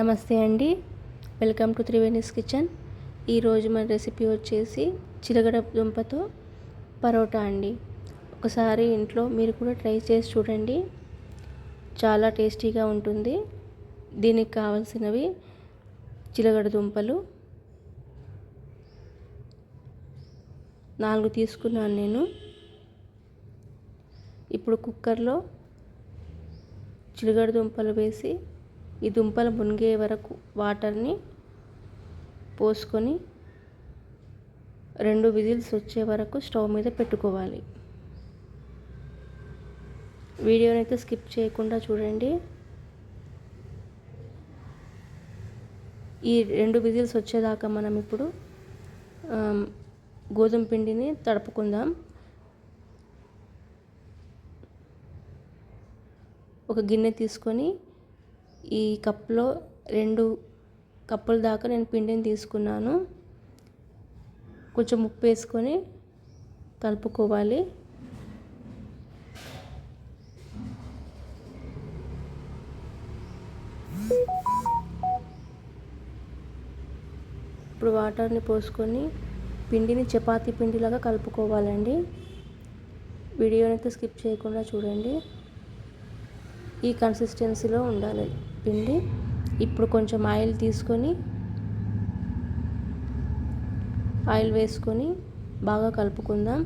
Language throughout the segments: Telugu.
నమస్తే అండి. Welcome to Triveni's kitchen. ఈరోజు మన రెసిపీ వచ్చేసి చిలగడ దుంపతో పరోటా అండి. ఒకసారి ఇంట్లో మీరు కూడా ట్రై చేసి చూడండి. చాలా టేస్టీగా ఉంటుంది. దీనికి కావాల్సినవి చిలగడ దుంపలు. నాలుగు తీసుకున్నాను నేను. ఇప్పుడు కుక్కర్లో చిలగడ దుంపలు వేసి ఈ దుంపలు మునిగే వరకు వాటర్ని పోసుకొని రెండు విజిల్స్ వచ్చే వరకు స్టవ్ మీద పెట్టుకోవాలి. వీడియోని అయితే స్కిప్ చేయకుండా చూడండి. ఈ రెండు విజిల్స్ వచ్చేదాకా మనం ఇప్పుడు గోధుమ పిండిని తడుపుకుందాం. ఒక గిన్నె తీసుకొని ఈ కప్లో రెండు కప్పుల దాకా నేను పిండిని తీసుకున్నాను. కొంచెం ఉప్పు వేసుకొని కలుపుకోవాలి. ఇప్పుడు వాటర్ని పోసుకొని పిండిని చపాతీ పిండిలాగా కలుపుకోవాలండి. వీడియోని అయితే స్కిప్ చేయకుండా చూడండి. ఈ కన్సిస్టెన్సీలో ఉండాలి. పిండి ఇప్పుడు కొంచెం ఆయిల్ తీసుకొని ఆయిల్ వేసుకొని బాగా కలుపుకుందాం.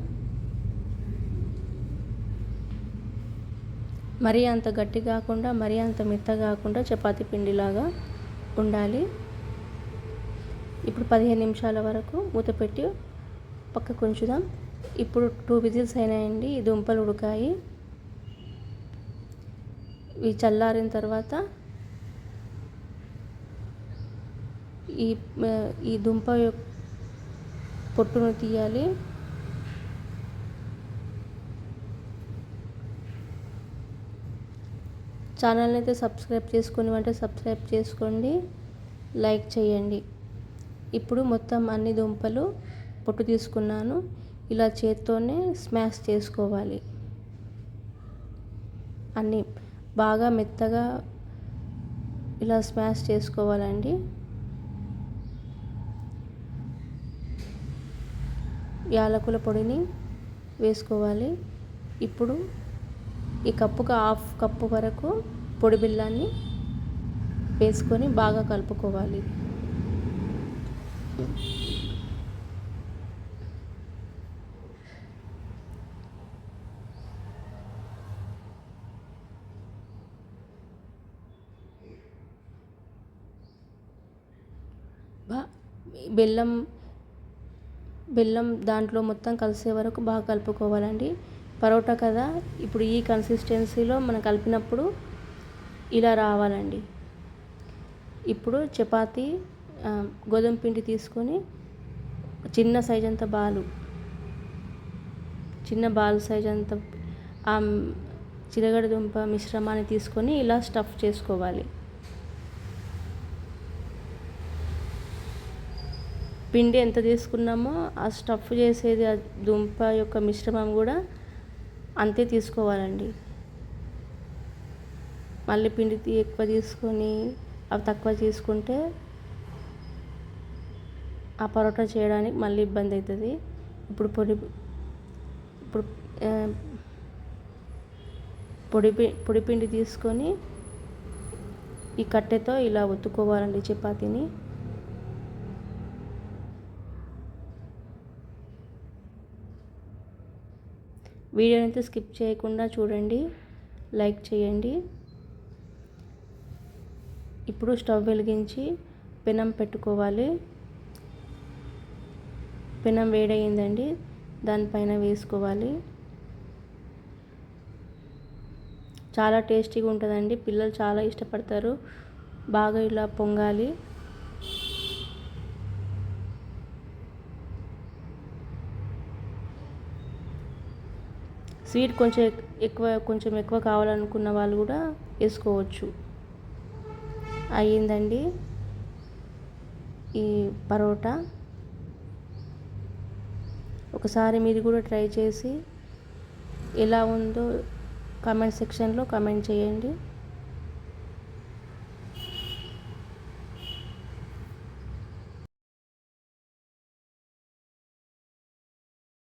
మరీ అంత గట్టి కాకుండా మరీ అంత మెత్త కాకుండా చపాతి పిండిలాగా ఉండాలి. ఇప్పుడు పదిహేను నిమిషాల వరకు మూత పెట్టి పక్కకు ఉంచుదాం. ఇప్పుడు టూ విజిల్స్ అయినాయండి దుంపలు ఉడకాయి. ఇవి చల్లారిన తర్వాత ఈ ఈ దుంప పొట్టును తీయాలి. ఛానల్ని అయితే సబ్స్క్రైబ్ చేసుకుని అంటే సబ్స్క్రైబ్ చేసుకోండి. లైక్ చేయండి. ఇప్పుడు మొత్తం అన్ని దుంపలు పొట్టు తీసుకున్నాను. ఇలా చేత్తోనే స్మాష్ చేసుకోవాలి. అన్నీ బాగా మెత్తగా ఇలా స్మాష్ చేసుకోవాలండి. యాలకుల పొడిని వేసుకోవాలి. ఇప్పుడు ఈ కప్పుకు హాఫ్ కప్పు వరకు పొడి బిల్లాన్ని వేసుకొని బాగా కలుపుకోవాలి. బెల్లం బెల్లం దాంట్లో మొత్తం కలిసే వరకు బాగా కలుపుకోవాలండి. పరోటా కదా ఇప్పుడు ఈ కన్సిస్టెన్సీలో మనం కలిపినప్పుడు ఇలా రావాలండి. ఇప్పుడు చపాతి గోధుమ పిండి తీసుకొని చిన్న సైజ్ అంత బాలు చిన్న బాల్ సైజ్ అంత చిరగడ దుంప మిశ్రమాన్ని తీసుకొని ఇలా స్టఫ్ చేసుకోవాలి. పిండి ఎంత తీసుకున్నామో ఆ స్టఫ్ చేసేది ఆ దుంప యొక్క మిశ్రమం కూడా అంతే తీసుకోవాలండి. మళ్ళీ పిండి ఎక్కువ తీసుకొని అవి తక్కువ తీసుకుంటే ఆ పరోటా చేయడానికి మళ్ళీ ఇబ్బంది అవుతుంది. ఇప్పుడు పొడి ఇప్పుడు పొడి పొడి పిండి తీసుకొని ఈ కట్టెతో ఇలా ఒత్తుకోవాలండి చపాతీని. వీడియోని అయితే స్కిప్ చేయకుండా చూడండి లైక్ చేయండి. ఇప్పుడు స్టవ్ వెలిగించి పెనం పెట్టుకోవాలి. పెనం వేడయిందండి దానిపైన వేసుకోవాలి. చాలా టేస్టీగా ఉంటుందండి పిల్లలు చాలా ఇష్టపడతారు బాగా ఇలా పొంగాలి. స్వీట్ కొంచెం ఎక్కువ కొంచెం ఎక్కువ కావాలనుకున్న వాళ్ళు కూడా వేసుకోవచ్చు. అయ్యిందండి. ఈ పరోటా. ఒకసారి మీరు కూడా ట్రై చేసి ఎలా ఉందో కామెంట్ సెక్షన్లో కామెంట్ చేయండి.